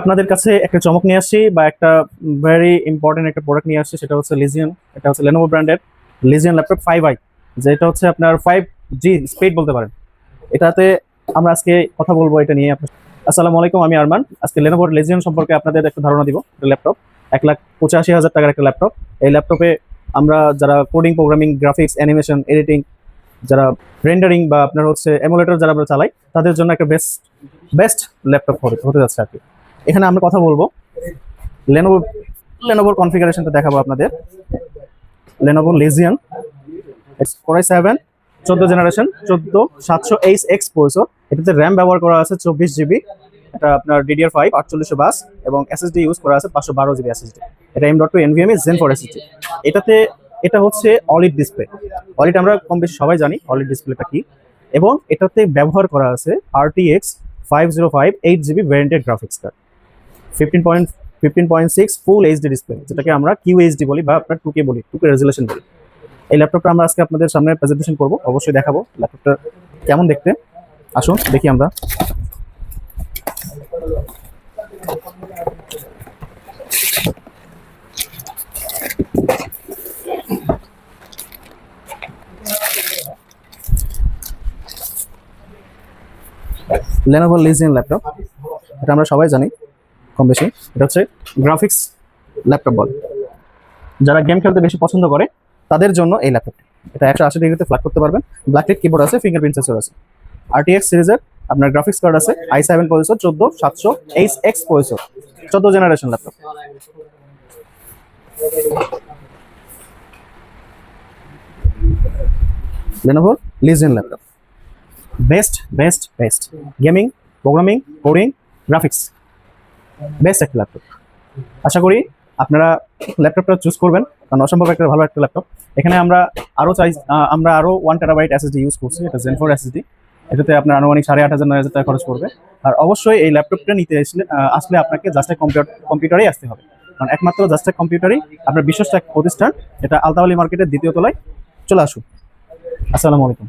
আপনাদের কাছে একটা চমক নিয়ে আসছি বা একটা ভেরি ইম্পর্টেন্ট একটা প্রোডাক্ট নিয়ে আসছি সেটা হচ্ছে লিজিয়ন এটা হচ্ছে লেনোভো ব্র্যান্ডের লিজিয়ন ল্যাপটপ ফাইভ আই যেটা হচ্ছে আপনার ফাইভ জি স্পিড বলতে পারেন। এটাতে আমরা আজকে কথা বলব এটা নিয়ে। আপনার আসসালামু আলাইকুম, আমি আরমান। আজকে লেনোভোর লেজিয়ন সম্পর্কে আপনাদের একটা ধারণা দিব ল্যাপটপ এক লাখ পঁচাশি হাজার টাকার একটা ল্যাপটপ এই ল্যাপটপে আমরা যারা coding programming graphics animation editing যারা রেন্ডারিং বা আপনার হচ্ছে এমুলেটর যারা আমরা চালাই, তাদের জন্য একটা বেস্ট বেস্ট ল্যাপটপ হতে যাচ্ছে আর কি। এখানে আমরা কথা বলব। লেনোভো লেনোভোর কনফিগারেশনটা দেখাবো আপনাদের। Lenovo Legion core i seven চোদ্দ জেনারেশন চোদ্দ সাতশো এইচ এক্স প্রসেসর এটাতে র্যাম ব্যবহার করা আছে চব্বিশ জিবি এটা আপনার ডিডিআর ফাইভ আটচল্লিশশো বাস এবং এসএসডি ইউজ করা আছে পাঁচশো বারো জিবি এসএসডি এটা M dot two NVMe gen four SSD এটাতে, এটা হচ্ছে অলিড ডিসপ্লে অলিড আমরা কম বেশি সবাই জানি অলিড ডিসপ্লেটা কি? এবং এটাতে ব্যবহার করা আছে RTX five zero five eight GB varianted graphics card fifteen point fifteen point six full HD display যেটাকে আমরা কিউ এইচডি বলি বা আপনার টুকে বলি টুকে রেজুলেশন বলি। এই ল্যাপটপটা আমরা আজকে আপনাদের সামনে প্রেজেন্টেশন করব, অবশ্যই দেখাবো ল্যাপটপটা কেমন দেখতে। আসুন, দেখি আমরা। লেনোভো লিজিয়ান ল্যাপটপ এটা আমরা সবাই জানি। কম বেশি। এটা হচ্ছে গ্রাফিক্স ল্যাপটপ বল। যারা গেম খেলতে বেশি পছন্দ করে, তাদের জন্য এই ল্যাপটপটি এটা একশো আশি ডিগ্রিতে ফ্ল্যাট করতে পারবেন। ব্ল্যাক ব্ল্যাকলিট কিবোর্ড আছে। ফিঙ্গারপ্রিন্ট সেন্সর আছে আরটিএক্স সিরিজের আপনার গ্রাফিক্স কার্ড আছে আই সেভেন প্রসেসর চোদ্দ, সাতশো এইচ এক্স প্রসেসর চোদ্দ generation laptop Lenovo Legion laptop best best best gaming programming coding graphics best একটা ল্যাপটপ আশা করি আপনারা ল্যাপটপটা চুজ করবেন, কারণ অসম্ভব একটা ভালো একটা ল্যাপটপ এখানে আমরা আরও চাই আমরা আরও ওয়ান টেরাবাইট এসএসডি ইউজ করছি, এটা জেন ফোর এসএসডি এটাতে আপনার আনুমানিক সাড়ে আট হাজার, নয় হাজার টাকা খরচ পড়বে। আর অবশ্যই এই ল্যাপটপটা নিতে আসলে আসলে আপনাকে জাস্ট কম্পিউটার কম্পিউটারেই আসতে হবে। কারণ একমাত্র জাস্ট কম্পিউটারই আপনার বিশ্বস্ত এক প্রতিষ্ঠান, এটা আলতাওয়ালি মার্কেটের দ্বিতীয় তলায়। চলে আসুন। আসসালামু আলাইকুম।